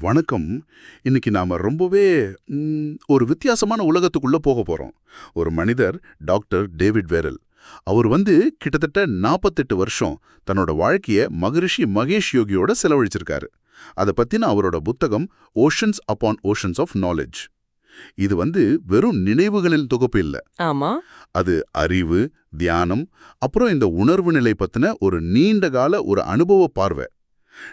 வணக்கம். இன்னைக்கு நாம ரொம்பவே ஒரு வித்தியாசமான உலகத்துக்குள்ள போக போறோம். ஒரு மனிதர் டாக்டர் டேவிட் வேரல். அவர் வந்து கிட்டத்தட்ட நாற்பத்தெட்டு வருஷம் தன்னோட வாழ்க்கைய மகரிஷி மகேஷ் யோகியோட செலவழிச்சிருக்காரு. அதை பத்தின அவரோட புத்தகம் oceans upon oceans of knowledge இது வந்து வெறும் நினைவுகளின் தொகுப்பு இல்ல. ஆமா. அது அறிவு தியானம் அப்புறம் இந்த உணர்வு நிலை பத்தின ஒரு நீண்ட கால ஒரு அனுபவ பார்வை.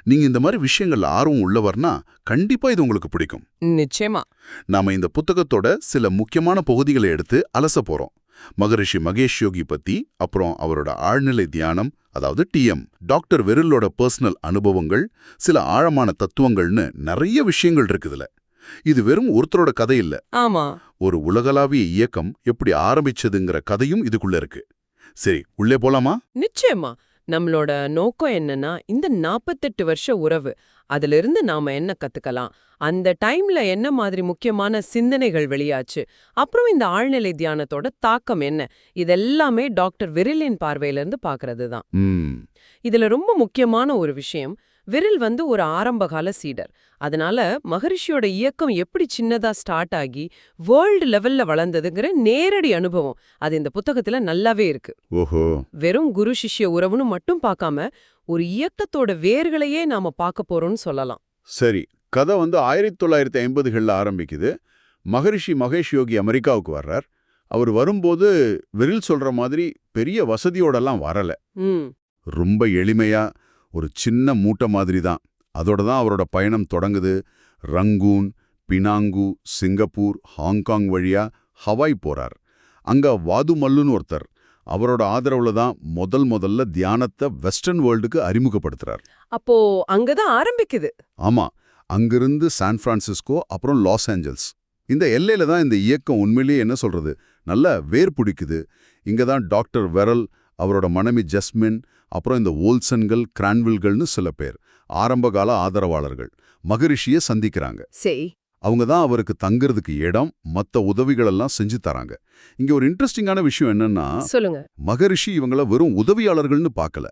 நீங்க இந்த மாதிரி விஷயங்கள்ல ஆர்வம் உள்ளவர்னா கண்டிப்பா இது உங்களுக்கு பிடிக்கும். நிச்சயமா. நாம இந்த புத்தகத்தோட சில முக்கியமான பகுதிகளை எடுத்து அலச போறோம். மகரிஷி மகேஷ் யோகி பத்தி அப்புறம் அவரோட ஆழ்நிலை தியானம் அதாவது டிஎம் டாக்டர் வெரிலோட பர்சனல் அனுபவங்கள் சில ஆழமான தத்துவங்கள்னு நிறைய விஷயங்கள் இருக்குதுல இது வெறும் ஒருத்தரோட கதை இல்ல. ஆமா. ஒரு உலகளாவிய இயக்கம் எப்படி ஆரம்பிச்சதுங்கிற கதையும் இதுக்குள்ள இருக்கு. சரி உள்ளே போலாமா? நிச்சயமா. நம்மளோட நோக்கம் என்னன்னா இந்த நாற்பத்தெட்டு வருஷ உறவு. அதிலிருந்து நாம என்ன கத்துக்கலாம்? அந்த டைம்ல என்ன மாதிரி முக்கியமான சிந்தனைகள் வெளியாச்சு? அப்புறம் இந்த ஆழ்நிலை தியானத்தோட தாக்கம் என்ன? இதெல்லாமே டாக்டர் விரிலின் பார்வையில இருந்து பாக்குறது தான் இதுல ரொம்ப முக்கியமான ஒரு விஷயம் விரில் வந்து ஒரு ஆரம்பகால சீடர். அதனால மகரிஷியோட இயக்கம் எப்படி சின்னதா ஸ்டார்ட் ஆகி வேர்ல்டு லெவல்ல வளர்ந்ததுங்கிற நேரடி அனுபவம் அது இந்த புத்தகத்துல நல்லாவே இருக்கு. ஓஹோ. வெறும் குரு சிஷ்ய உறவுன்னு மட்டும் பார்க்காம ஒரு இயக்கத்தோட வேர்களையே நாம பார்க்க போறோம்னு சொல்லலாம். சரி கதை வந்து ஆயிரத்தி தொள்ளாயிரத்தி ஐம்பதுகளில் ஆரம்பிக்குது. மகரிஷி மகேஷ் யோகி அமெரிக்காவுக்கு வர்றார். அவர் வரும்போது விரில் சொல்ற மாதிரி பெரிய வசதியோடலாம் வரல. ரொம்ப எளிமையா ஒரு சின்ன மூட்டை மாதிரி தான் அதோட தான் அவரோட பயணம் தொடங்குது. Rangoon Penang Singapore Hong Kong வழியா ஹவாய் போறார். அங்க வாதுமல்லுன்னு ஒருத்தர். அவரோட ஆதரவுல தான் முதல் முதல்ல தியானத்தை வெஸ்டர்ன் வேர்ல்டுக்கு அறிமுகப்படுத்துறார். அப்போ அங்கதான் ஆரம்பிக்குது. ஆமா அங்கிருந்து சான் பிரான்சிஸ்கோ அப்புறம் லாஸ் ஏஞ்சல்ஸ். இந்த எல்லையில தான் இந்த இயக்கம் உண்மையிலேயே என்ன சொல்றது? நல்ல வேர் பிடிக்குது. இங்க தான் டாக்டர் வெரல் அவரோட மனைவி ஜஸ்மின் அப்புறம் இந்த ஓல்சன்கள் கிரான்வில்கள்னு சில பேர் ஆரம்பகால ஆதரவாளர்கள் மகரிஷியை சந்திக்கிறாங்க. சரி. அவங்க தான் அவருக்கு தங்குறதுக்கு இடம் மத்த உதவிகளெல்லாம் செஞ்சு தராங்க. இங்க ஒரு இன்ட்ரெஸ்டிங்கான விஷயம் என்னன்னா சொல்லுங்க. மகரிஷி இவங்கள வெறும் உதவியாளர்கள்னு பார்க்கல.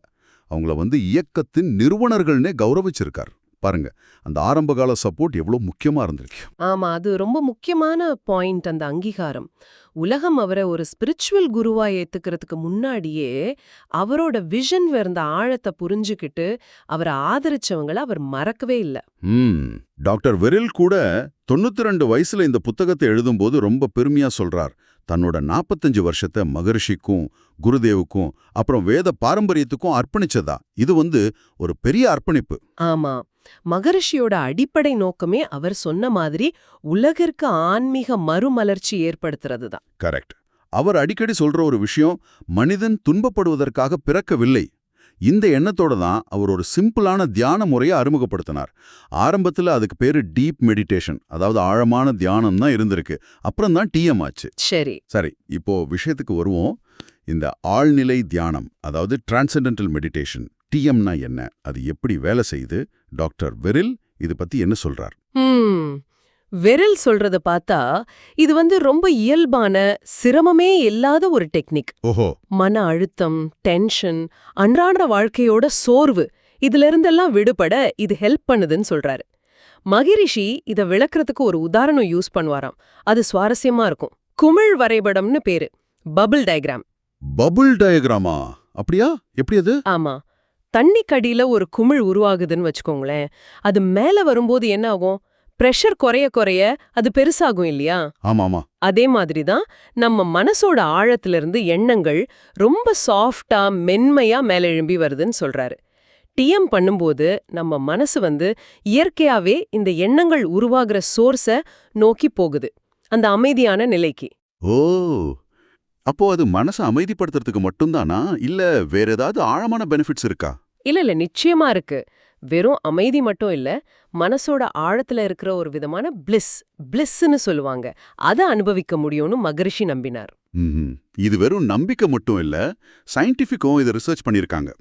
அவங்கள வந்து இயக்கத்தின் நிறுவனர்கள்னே கௌரவிச்சிருக்கார். பாருங்க அந்த ஆரம்பகால சப்போர்ட் எவ்வளவு முக்கியமா இருந்திருக்கு. ஆமா அது ரொம்ப முக்கியமான பாயிண்ட் அந்த அங்கீகாரம். உலகம் அவரை ஒரு ஸ்பிரிச்சுவல் குருவா ஏத்துக்கிறதுக்கு முன்னாடியே அவரோட விஷன் இருந்த ஆழத்தை புரிஞ்சுக்கிட்டு அவரை ஆதரிச்சவங்கள அவர் மறக்கவே இல்ல. டாக்டர் வெரில் கூட தொண்ணூத்தி ரெண்டு வயசுல இந்த புத்தகத்தை எழுதும்போது ரொம்ப பெருமையா சொல்றார். தன்னோட நாற்பத்தஞ்சு வருஷத்தை மகரிஷிக்கும் குருதேவுக்கும் அப்புறம் வேத பாரம்பரியத்துக்கும் அர்ப்பணிச்சதா? இது வந்து ஒரு பெரிய அர்ப்பணிப்பு. ஆமா. மகரிஷியோட அடிப்படை நோக்கமே அவர் சொன்ன மாதிரி உலகிற்கு ஆன்மீக மறுமலர்ச்சி ஏற்படுத்துறது தான் கரெக்ட் அவர் அடிக்கடி சொல்ற ஒரு விஷயம் மனிதன் துன்பப்படுவதற்காக பிறக்கவில்லை. இந்த எண்ணத்தோட தான் அவர் ஒரு சிம்பிளான தியான முறையை அறிமுகப்படுத்தினார். ஆரம்பத்துல அதுக்கு பேரு டீப் மெடிடேஷன் அதாவது ஆழமான தியானம் தான் இருந்திருக்கு. அப்புறம் தான் டிஎம் ஆச்சு. சரி. சரி இப்போ விஷயத்துக்கு வருவோம். இந்த ஆழ்நிலை தியானம் அதாவது டிரான்சென்டென்டல் மெடிடேஷன் டிஎம்னா என்ன? அது எப்படி வேலை செய்யுது டாக்டர் வெரில் இது பத்தி என்ன சொல்றார்? வெரில் சொல்றத பார்த்தா இது வந்து ரொம்ப இயல்பான சிரமமே இல்லாத ஒரு டெக்னிக். ஓஹோ. மன அழுத்தம் டென்ஷன் அன்றாட வாழ்க்கையோட சோர்வு இதுல இருந்தெல்லாம் விடுபட இது ஹெல்ப் பண்ணுதுன்னு சொல்றாரு. மகிரிஷி இத விளக்குறதுக்கு ஒரு உதாரணம் யூஸ் பண்ணுவாராம். அது சுவாரஸ்யமா இருக்கும். குமிழ் வரைபடம்னு பேரு. Bubble diagram. பபுள் டயக்ராமா? அப்படியா? எப்படி அது? ஆமா. தண்ணிக்கடியில ஒரு குமிழ் உருவாகுதுன்னு வச்சுக்கோங்களேன். அது மேல வரும்போது என்ன ஆகும் பிரஷர் குறைய குறைய அது பெருசாகும் இல்லையா? ஆமா ஆமா அதே மாதிரி தான் நம்ம மனசோட ஆழத்திலிருந்து எண்ணங்கள் ரொம்ப சாஃப்டா மென்மையா மேலெழும்பி வருதுன்னு சொல்றாரு. டிஎம் பண்ணும்போது நம்ம மனசு வந்து இயற்கையாவே இந்த எண்ணங்கள் உருவாகிற சோர்ஸ நோக்கி போகுது. அந்த அமைதியான நிலைக்கு. ஓ! அப்போ அது மனசை அமைதிப்படுத்துறதுக்கு மட்டும்தானா? இல்ல வேற ஏதாவது ஆழமான பெனிஃபிட்ஸ் இருக்கா? இல்ல இல்ல நிச்சயமா இருக்கு. வெறும் அமைதி மட்டும் இல்ல மனசோட ஆழத்துல இருக்கிற ஒரு விதமான பிளிஸ் பிளிஸ்ன்னு சொல்லுவாங்க. அதை அனுபவிக்க முடியும்னு மகரிஷி நம்பினார். இது வெறும் நம்பிக்கை மட்டும் இல்ல சயின்டிஃபிக்கும் இதை ரிசர்ச் பண்ணியிருக்காங்க.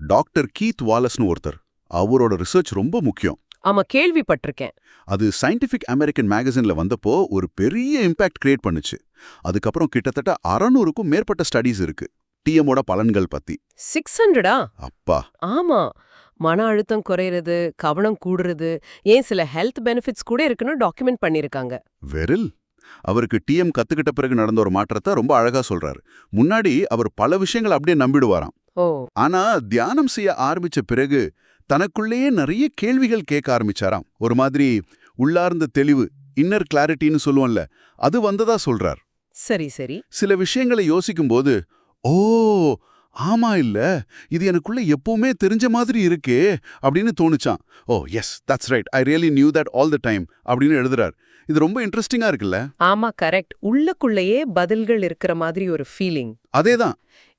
டாக்டர் கீத் வாலஸ்னு ஒருத்தர் அவரோட ரிசர்ச் ரொம்ப முக்கியம். ஆமா கேள்விப்பட்டிருக்கேன். அது சயின்டிஃபிக் அமெரிக்கன் மேகசின்ல வந்தப்போ ஒரு பெரிய இம்பாக்ட் கிரியேட் பண்ணுச்சு. அதுக்கப்புறம் கிட்டத்தட்ட அறநூறுக்கும் மேற்பட்ட ஸ்டடீஸ் இருக்கு. டிஎம்மோட பலன்கள் பத்தி. சிக்ஸ் ஹண்ட்ரடா? அப்பா. ஆமா. மன அழுத்தம் குறையிறது கவனம் கூடுறது ஏன் சில ஹெல்த் பெனிஃபிட்ஸ் கூட இருக்குன்னு டாக்குமெண்ட் பண்ணிருக்காங்க வெரில். அவருக்கு டிஎம் கத்துக்கிட்ட பிறகு நடந்த ஒரு மாற்றத்தை ரொம்ப அழகா சொல்றாரு. முன்னாடி அவர் பல விஷயங்களை அப்படியே நம்பிடுவாராம். ஓ. ஆனா தியானம் செய்ய ஆரம்பிச்ச பிறகு தனக்குள்ளேயே நிறைய கேள்விகள் கேட்க ஆரம்பிச்சாராம். ஒரு மாதிரி உள்ளார்ந்த தெளிவு இன்னர் கிளாரிட்டின்னு சொல்லுவோம்ல அது வந்ததா சொல்றார். சரி சரி. சில விஷயங்களை யோசிக்கும்போது ஓ ஆமா இல்ல. இது எனக்குள்ள எப்பவுமே தெரிஞ்ச மாதிரி இருக்கே அப்படின்னு தோணுச்சான் ஓ yes that's right I really knew that all the time அப்படின்னு எழுதுறார். இது ரொம்ப இன்ட்ரெஸ்டிங்கா இருக்குல்ல? ஆமா கரெக்ட் உள்ளுக்குள்ளேயே பதில்கள் இருக்கிற மாதிரி ஒரு ஃபீலிங் அதேதான்.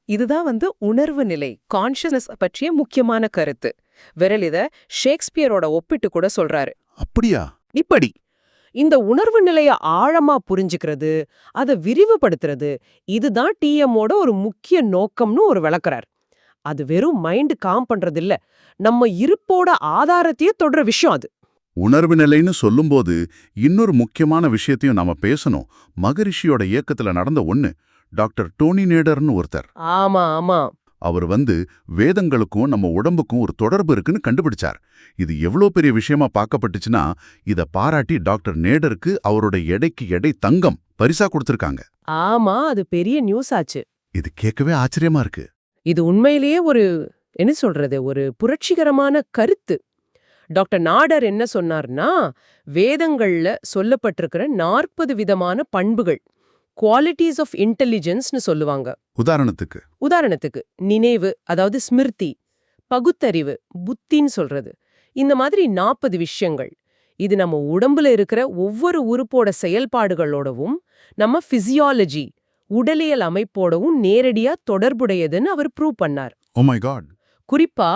இதுதான் வந்து உணர்வு நிலை கான்ஷியஸ்னஸ் பற்றிய முக்கியமான கருத்து. விரல் இத ஷேக்ஸ்பியரோட ஒப்பிட்டு கூட சொல்றாரு. அப்படியா? இப்படி. இந்த உணர்வு நிலைய ஆழமா புரிஞ்சுக்கிறது அதை விரிவுபடுத்துறது இதுதான் டிஎம்மோட ஒரு முக்கிய நோக்கம்னு ஒரு விளக்குறார். அது வெறும் மைண்ட் காம் பண்றது இல்ல நம்ம இருப்போட ஆதாரத்தையே தொடர விஷயம் அது. உணர்வு நிலைன்னு சொல்லும்போது இன்னொரு முக்கியமான விஷயத்தையும் நாம பேசணும். மகரிஷியோட இயக்கத்துல நடந்த ஒண்ணு டாக்டர் டோனி நேடர்னு ஒருத்தர். ஆமா ஆமா. அவர் வந்து வேதங்களுக்கும் நம்ம உடம்புக்கும் ஒரு தொடர்பு இருக்குன்னு கண்டுபிடிச்சார். இது எவ்வளோ பெரிய விஷயமா பார்க்கப்பட்டுச்சுன்னா இத பாராட்டி டாக்டர் நேடருக்கு அவரோட எடைக்கு எடை தங்கம் பரிசா கொடுத்திருக்காங்க. ஆமா அது பெரிய நியூஸ் ஆச்சு. இது கேட்கவே ஆச்சரியமா இருக்கு. இது உண்மையிலேயே ஒரு என்ன சொல்றது ஒரு புரட்சிகரமான கருத்து. டாக்டர் நாடர் என்ன சொன்னார்னா வேதங்கள்ல சொல்லப்பட்டிருக்கிற நாற்பது விதமான பண்புகள். குவாலிட்டிஸ் ஆஃப் இன்டெலிஜென்ஸ்னு சொல்லுவாங்க. உதாரணத்துக்கு. உதாரணத்துக்கு நினைவு அதாவது ஸ்மிருதி பகுத்தறிவு புத்தின்னு சொல்றது. இந்த மாதிரி நாற்பது விஷயங்கள். இது நம்ம உடம்புல இருக்கிற ஒவ்வொரு உறுப்போட செயல்பாடுகளோடவும் நம்ம பிசியாலஜி உடலியல் அமைப்போடவும் நேரடியா தொடர்புடையதுன்னு அவர் ப்ரூவ் பண்ணார். காட் குறிப்பா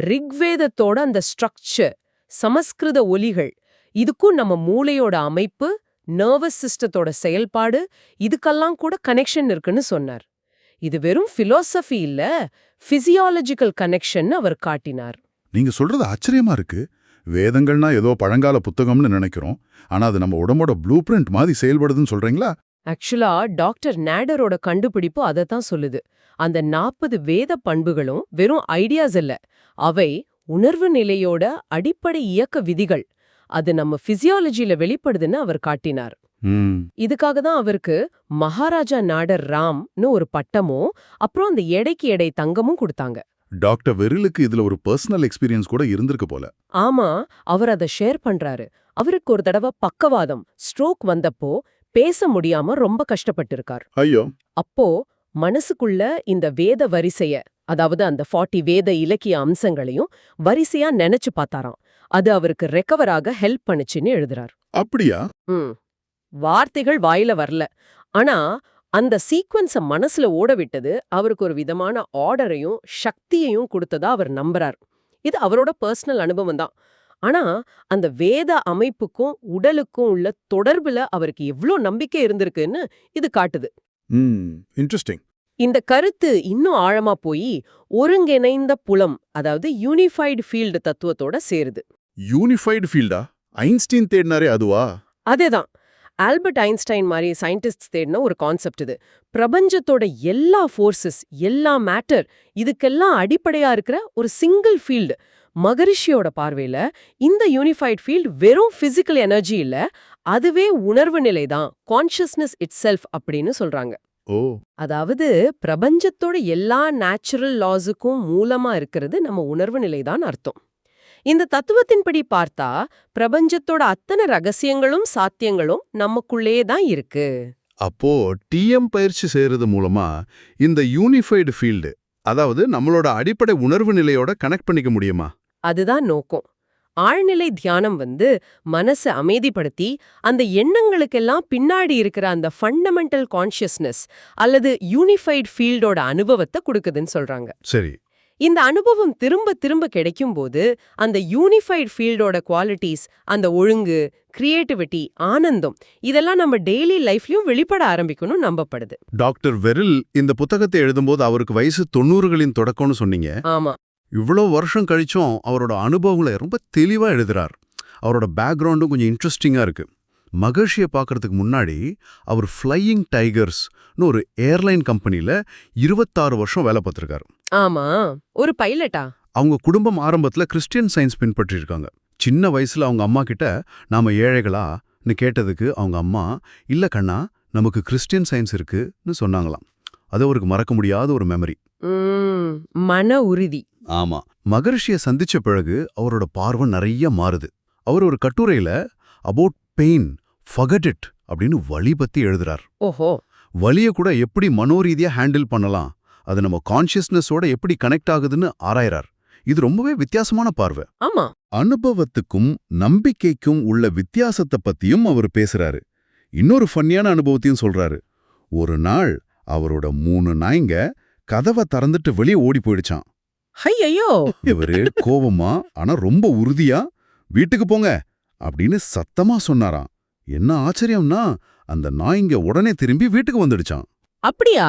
ரிக்வேதத்தோட அந்த ஸ்ட்ரக்சர் சமஸ்கிருத ஒலிகள் இதுக்கும் நம்ம மூளையோட அமைப்பு நர்வஸ் சிஸ்டத்தோட செயல்பாடு இதுக்கெல்லாம் கூட கனெக்ஷன் இருக்குன்னு சொன்னார். இது வெறும் பிலோசபி இல்ல பிசியாலஜிக்கல் கனெக்ஷன் அவர் காட்டினார். நீங்க சொல்றது ஆச்சரியமா இருக்கு. வேதங்கள்னா ஏதோ பழங்கால புத்தகம்னு நினைக்கிறோம். ஆனா அது நம்ம உடம்போட ப்ளூ பிரிண்ட் மாதிரி செயல்படுதுன்னு சொல்றீங்களா? ஆக்சுவலா டாக்டர் நேடரோட கண்டுபிடிப்பு அதை தான் சொல்லுது. அந்த நாற்பது வேத பண்புகளும் வெறும் ஐடியாஸ் இல்ல அவை உணர்வு நிலையோட அடிப்படை இயக்க விதிகள் அது நம்ம பிசியாலஜில வெளிப்படுதுன்னு அவர் காட்டினார். இதுக்காக தான் அவருக்கு மகாராஜா நாடர் ராம்னு ஒரு பட்டமும் அப்புறம் அந்த எடைக்கு எடை தங்கமும் கொடுத்தாங்க. டாக்டர் வெரிலுக்கு இதுல ஒரு பர்சனல் எக்ஸ்பீரியன்ஸ் கூட இருந்திருக்கு போல. ஆமா அவர் அதை ஷேர் பண்றாரு. அவருக்கு ஒரு தடவை பக்கவாதம் ஸ்ட்ரோக் வந்தப்போ பேச முடியாம ரொம்ப கஷ்டப்பட்டிருக்கார். ஐயோ. அப்போ மனசுக்குள்ள இந்த வேத வரிசைய அதாவது அந்த 40 வேத இலக்கிய அம்சங்களையும் வரிசையா நினைச்சு பார்த்தாராம். அது அவருக்கு ரெக்கவராக ஹெல்ப் பண்ணுச்சுன்னு எழுதுறார். அப்படியா? ம். வார்த்தைகள் வாயில வரல. ஆனா அந்த சீக்வன்ஸ மனசுல ஓட விட்டது அவருக்கு ஒரு விதமான ஆர்டரையும் சக்தியையும் கொடுத்ததா அவர் நம்புறார். இது அவரோட பர்சனல் அனுபவம் தான். ஆனா அந்த வேத அமைப்புக்கும் உடலுக்கும் உள்ள தொடர்புல அவருக்கு எவ்ளோ நம்பிக்கை இருந்திருக்குன்னு இது காட்டுது. இன்ட்ரெஸ்டிங் இந்த கருத்து இன்னும் ஆழமா போய் ஒருங்கிணைந்த புலம் அதாவது யூனிஃபைடு ஃபீல்டு தத்துவத்தோட சேருது. யூனிஃபைடு ஃபீல்டா ஐன்ஸ்டீன் தேடினாரே அதுவா? அதேதான். ஆல்பர்ட் ஐன்ஸ்டைன் மாதிரி சயின்டிஸ்ட் தேடின ஒரு கான்செப்ட் இது. பிரபஞ்சத்தோட எல்லா ஃபோர்சஸ் எல்லா மேட்டர் இதுக்கெல்லாம் அடிப்படையா இருக்கிற ஒரு சிங்கிள் ஃபீல்டு மகரிஷியோட பார்வையில இந்த யூனிஃபைட் ஃபீல்டு வெறும் பிசிக்கல் எனர்ஜி இல்ல அதுவே உணர்வு நிலை தான் கான்ஷியஸ்னஸ் இட் செல்ஃப் அப்படின்னு சொல்றாங்க. ஓ. அதாவது பிரபஞ்சத்தோட எல்லா நேச்சுரல் லாஸுக்கும் மூலமா இருக்கிறது நம்ம உணர்வு நிலைதான் அர்த்தம். இந்த தத்துவத்தின்படி பார்த்தா பிரபஞ்சத்தோட அத்தனை ரகசியங்களும் சாத்தியங்களும் நமக்குள்ளேயே தான் இருக்கு. அப்போ டிஎம் பயிற்சி செய்யறது மூலமா இந்த யூனிஃபைடு ஃபீல்டு அதாவது நம்மளோட அடிப்படை உணர்வு நிலையோட கனெக்ட் பண்ணிக்க முடியுமா? அதுதான் நோக்கம். ஆழ்நிலை தியானம் வந்து மனசை அமைதிப்படுத்தி அந்த எண்ணங்களுக்கெல்லாம் பின்னாடி இருக்கிற அந்த ஃபண்டமெண்டல் கான்ஷியஸ்னஸ் அல்லது யூனிஃபைடு ஃபீல்டோட அனுபவத்தை கொடுக்குதுன்னு சொல்றாங்க. சரி. இந்த அனுபவம் திரும்ப திரும்ப கிடைக்கும்போது அந்த யூனிஃபைடு ஃபீல்டோட குவாலிட்டிஸ் அந்த ஒழுங்கு கிரியேட்டிவிட்டி ஆனந்தம் இதெல்லாம் நம்ம டெய்லி லைஃப்லயும் வெளிப்பட ஆரம்பிக்கணும் நம்பப்படுது. டாக்டர் வெரில் இந்த புத்தகத்தை எழுதும்போது அவருக்கு வயசு தொண்ணூறுகளின் தொடக்கம்னு சொன்னீங்க. ஆமா. இவ்வளோ வருஷம் கழிச்சும் அவரோட அனுபவங்களை ரொம்ப தெளிவா எழுதுறார். அவரோட பேக்ரவுண்டும் கொஞ்சம் இன்ட்ரெஸ்டிங்கா இருக்கு. மகர்ஷியை பார்க்கறதுக்கு முன்னாடி அவர் ஃப்ளையிங் டைகர்ஸ்னு ஒரு ஏர்லைன் கம்பெனில இருபத்தாறு வருஷம் வேலை பார்த்திருக்காரு. ஆமா. ஒரு பைலட்டா அவங்க குடும்பம் ஆரம்பத்துல கிறிஸ்டியன் சயின்ஸ் பின்பற்றிருக்காங்க. சின்ன வயசுல அவங்க அம்மா கிட்ட நாம ஏழைகளான்னு கேட்டதுக்கு அவங்க அம்மா இல்ல கண்ணா நமக்கு கிறிஸ்டியன் சயின்ஸ் இருக்குன்னு சொன்னாங்களாம். அது அவருக்கு மறக்க முடியாத ஒரு மெமரி மன உறுதி. ஆமா. மகரிஷிய சந்திச்ச பிறகு அவரோட பார்வை நிறைய மாறுது. அவர் ஒரு கட்டுரையில அபவுட் பெயின் ஃபகட் இட் அப்படின்னு வலி பத்தி எழுதுறார். ஓஹோ. வலிய கூட எப்படி மனோரீதியா ஹேண்டில் பண்ணலாம் அது நம்ம கான்ஷியஸ்னஸோட எப்படி கனெக்ட் ஆகுதுன்னு ஆராயறார். இது ரொம்பவே வித்தியாசமான பார்வை. ஆமா. அனுபவத்துக்கும் நம்பிக்கைக்கும் உள்ள வித்தியாசத்தை பத்தியும் அவர் பேசுறாரு. இன்னொரு ஃபன்னியான அனுபவத்தையும் சொல்றாரு. ஒரு நாள் அவரோட மூணு நாய்ங்க கதவை திறந்துட்டு வெளியே ஓடி போயிடுச்சான் ஹை ஐயோ இவரு கோவமா ஆனா ரொம்ப உறுதியா வீட்டுக்கு போங்க அப்படின்னு சத்தமா சொன்னாராம். என்ன ஆச்சரியம்னா அந்த நாய்ங்க உடனே திரும்பி வீட்டுக்கு வந்துடுச்சான் அப்படியா.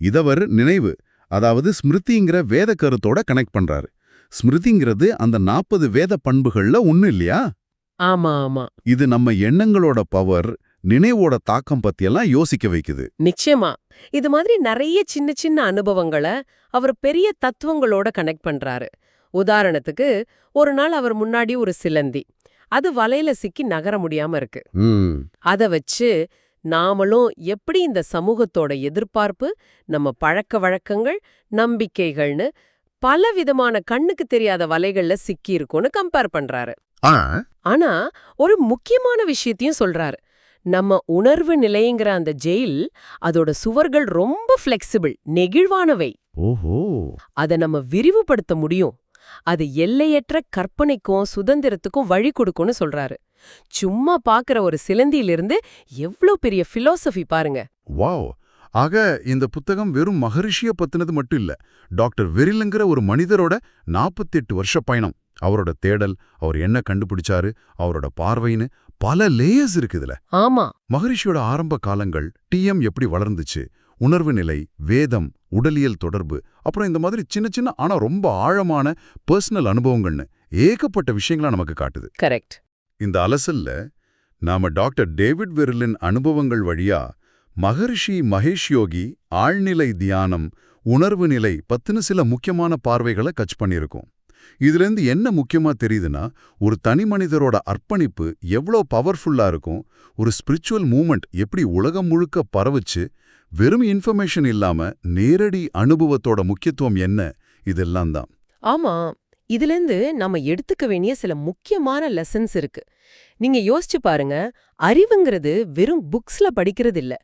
இதவர் நினைவு அதாவது ஸ்மிருதிங்கிற வேத கருத்தோட கனெக்ட் பண்றாரு. ஸ்மிருதிங்கிறது அந்த நாற்பது வேத பண்புகள்ல ஒண்ணு இல்லையா? ஆமா ஆமா. இது நம்ம எண்ணங்களோட பவர் நினைவோட தாக்கம் பத்தியெல்லாம் யோசிக்க வைக்குது. நிச்சயமா. இது மாதிரி நிறைய சின்ன சின்ன அனுபவங்களை அவர் பெரிய தத்துவங்களோட கனெக்ட் பண்றாரு. உதாரணத்துக்கு ஒரு நாள் அவர் முன்னாடி ஒரு சிலந்தி. அது வலையில சிக்கி நகர முடியாம இருக்கு. அத வச்சு நாமளும் எப்படி இந்த சமூகத்தோட எதிர்பார்ப்பு நம்ம பழக்க வழக்கங்கள் நம்பிக்கைகள்னு பல விதமான கண்ணுக்கு தெரியாத வலைகள்ல சிக்கி இருக்கோன்னு கம்பேர் பண்றாரு. ஆனா ஒரு முக்கியமான விஷயத்தையும் சொல்றாரு. நம்ம உணர்வு நிலைங்கிற அந்த ஜெயில் அதோட சுவர்கள் ரொம்ப ஃப்ளெக்சிபிள் நெகிழ்வானவை. ஓஹோ. அதை நம்ம விரிவுபடுத்த முடியும். அது எல்லையற்ற கற்பனைக்கும் சுதந்திரத்துக்கும் வழி கொடுக்கும்னு சொல்றாரு. சும்மா பாக்குற ஒரு சிலந்தியிலிருந்து எவ்ளோ பெரிய பிலோசபி பாருங்க. வாவ். ஆக இந்த புத்தகம் வெறும் மகரிஷிய பத்தினது மட்டும் இல்ல டாக்டர் வெரிலுங்கிற ஒரு மனிதரோட 48 வருஷ பயணம். அவரோட தேடல் அவர் என்ன கண்டுபிடிச்சாரு அவரோட பார்வைன்னு பல லேயர்ஸ் இருக்கு இதுல ஆமா. மகரிஷியோட ஆரம்ப காலங்கள் டிஎம் எப்படி வளர்ந்துச்சு உணர்வு நிலை வேதம் உடலியல் தொடர்பு அப்புறம் இந்த மாதிரி சின்ன சின்ன ஆனா ரொம்ப ஆழமான பர்சனல் அனுபவங்கள்னு ஏகப்பட்ட விஷயங்களா நமக்கு காட்டுது. கரெக்ட் இந்த அலசல்ல நாம டாக்டர் டேவிட் வெர்லின் அனுபவங்கள் வழியா மகரிஷி மகேஷ் யோகி ஆழ்நிலை தியானம் உணர்வு நிலை பத்தின சில முக்கியமான பார்வைகளை கச் பண்ணியிருக்கோம். இதுலேருந்து என்ன முக்கியமா தெரியுதுன்னா ஒரு தனி மனிதரோட அர்ப்பணிப்பு எவ்வளோ பவர்ஃபுல்லா இருக்கும் ஒரு ஸ்பிரிச்சுவல் மூமெண்ட் எப்படி உலகம் முழுக்க பரவுச்சு வெறும் இன்ஃபர்மேஷன் இல்லாம நேரடி அனுபவத்தோட முக்கியத்துவம் என்ன இதெல்லாம் தான். ஆமா இதுலேருந்து நம்ம எடுத்துக்க வேண்டிய சில முக்கியமான லெசன்ஸ் இருக்கு. நீங்க யோசிச்சு பாருங்க அறிவுங்கிறது வெறும் புக்ஸ்ல படிக்கிறது இல்ல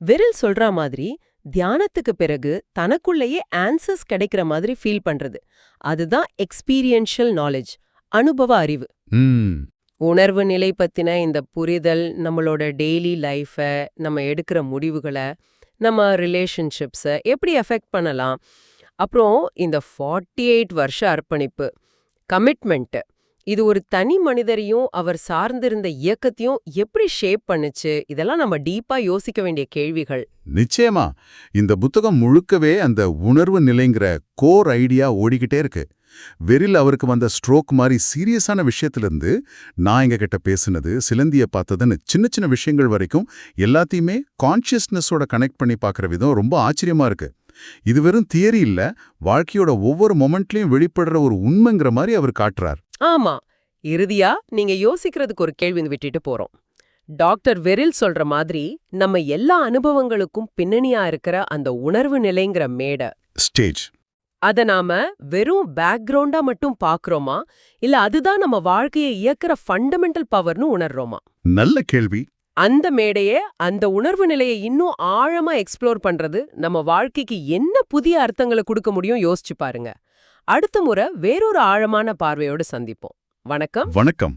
வெரில் சொல்ற மாதிரி தியானத்துக்கு பிறகு தனக்குள்ளேயே ஆன்சர்ஸ் கிடைக்கிற மாதிரி ஃபீல் பண்றது. அதுதான் எக்ஸ்பீரியன்ஷியல் நாலேஜ் அனுபவ அறிவு. உணர்வு நிலை பத்தின இந்த புரிதல் நம்மளோட டெய்லி லைஃபை நம்ம எடுக்கிற முடிவுகளை நம்ம ரிலேஷன்ஷிப்ஸை எப்படி எஃபெக்ட் பண்ணலாம்? அப்புறம் இந்த ஃபார்ட்டி எயிட் வருஷ அர்ப்பணிப்பு கமிட்மெண்ட் இது ஒரு தனி மனிதரையும் அவர் சார்ந்திருந்த இயக்கத்தையும் எப்படி ஷேப் பண்ணுச்சு? இதெல்லாம் நம்ம டீப்பா யோசிக்க வேண்டிய கேள்விகள். நிச்சயமா. இந்த புத்தகம் முழுக்கவே அந்த உணர்வு நிலைங்கிற கோர் ஐடியா ஓடிக்கிட்டே இருக்கு. வெறில் அவருக்கு வந்த ஸ்ட்ரோக் மாதிரி சீரியஸான விஷயத்திலிருந்து நான் எங்க கிட்ட பேசுனது சிலந்திய பார்த்ததுன்னு சின்ன சின்ன விஷயங்கள் வரைக்கும் எல்லாத்தையுமே கான்ஷியஸ்னஸோட கனெக்ட் பண்ணி பார்க்குற விதம் ரொம்ப ஆச்சரியமா இருக்கு. இது வெறும் தியரி இல்ல வாழ்க்கையோட ஒவ்வொரு மொமெண்ட்லயும் வெளிப்படுற ஒரு உண்மைங்கிற மாதிரி அவர் காட்டுறார். ஆமா இறுதியா நீங்க யோசிக்கிறதுக்கு ஒரு கேள்வி விட்டுட்டு போறோம். டாக்டர் வெரில் சொல்ற மாதிரி நம்ம எல்லா அனுபவங்களுக்கும் பின்னணியா இருக்கிற அந்த உணர்வு நிலைங்கிற மேடை. ஸ்டேஜ். அத நாம வெறும் பேக்ரவுண்டா மட்டும் பாக்குறோமா? இல்ல அதுதான் நம்ம வாழ்க்கையை இயக்குற ஃபண்டமெண்டல் பவர்னு உணர்றோமா? நல்ல கேள்வி. அந்த மேடையே அந்த உணர்வு நிலையை இன்னும் ஆழமா எக்ஸ்ப்ளோர் பண்றது நம்ம வாழ்க்கைக்கு என்ன புதிய அர்த்தங்களை கொடுக்க முடியும் யோசிச்சு பாருங்க. அடுத்த முறை வேறொரு ஆழமான பார்வையோடு சந்திப்போம். வணக்கம். வணக்கம்.